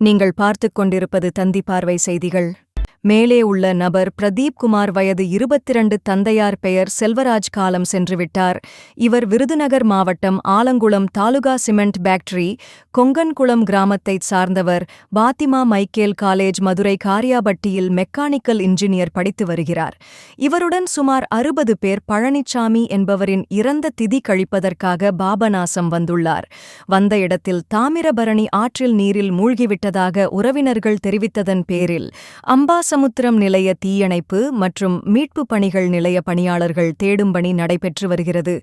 நீங்கள் பார்த்துக் கொண்டிருப்பது தந்தி பார்வை செய்திகள். மேலே உள்ள நபர் பிரதீப் குமார் வயது இருபத்திரண்டு தந்தையார் பெயர் செல்வராஜ் காலம் சென்றுவிட்டார். இவர் விருதுநகர் மாவட்டம் ஆலங்குளம் தாலுகா சிமெண்ட் பேக்டரி கொங்கன்குளம் கிராமத்தைச் சார்ந்தவர் பாத்திமா மைக்கேல் காலேஜ் மதுரை காரியாபட்டியில் மெக்கானிக்கல் இன்ஜினியர் படித்து வருகிறார். இவருடன் சுமார் அறுபது பேர் பழனிச்சாமி என்பவரின் இறந்த திதி கழிப்பதற்காக பாபநாசம் வந்துள்ளார். வந்த இடத்தில் தாமிரபரணி ஆற்றில் நீரில் மூழ்கிவிட்டதாக உறவினர்கள் தெரிவித்ததன் பேரில் பாசமுத்திரம் நிலைய தீயணைப்பு மற்றும் மீட்பு பணிகள் நிலைய பணியாளர்கள் தேடும் பணி நடைபெற்று வருகிறது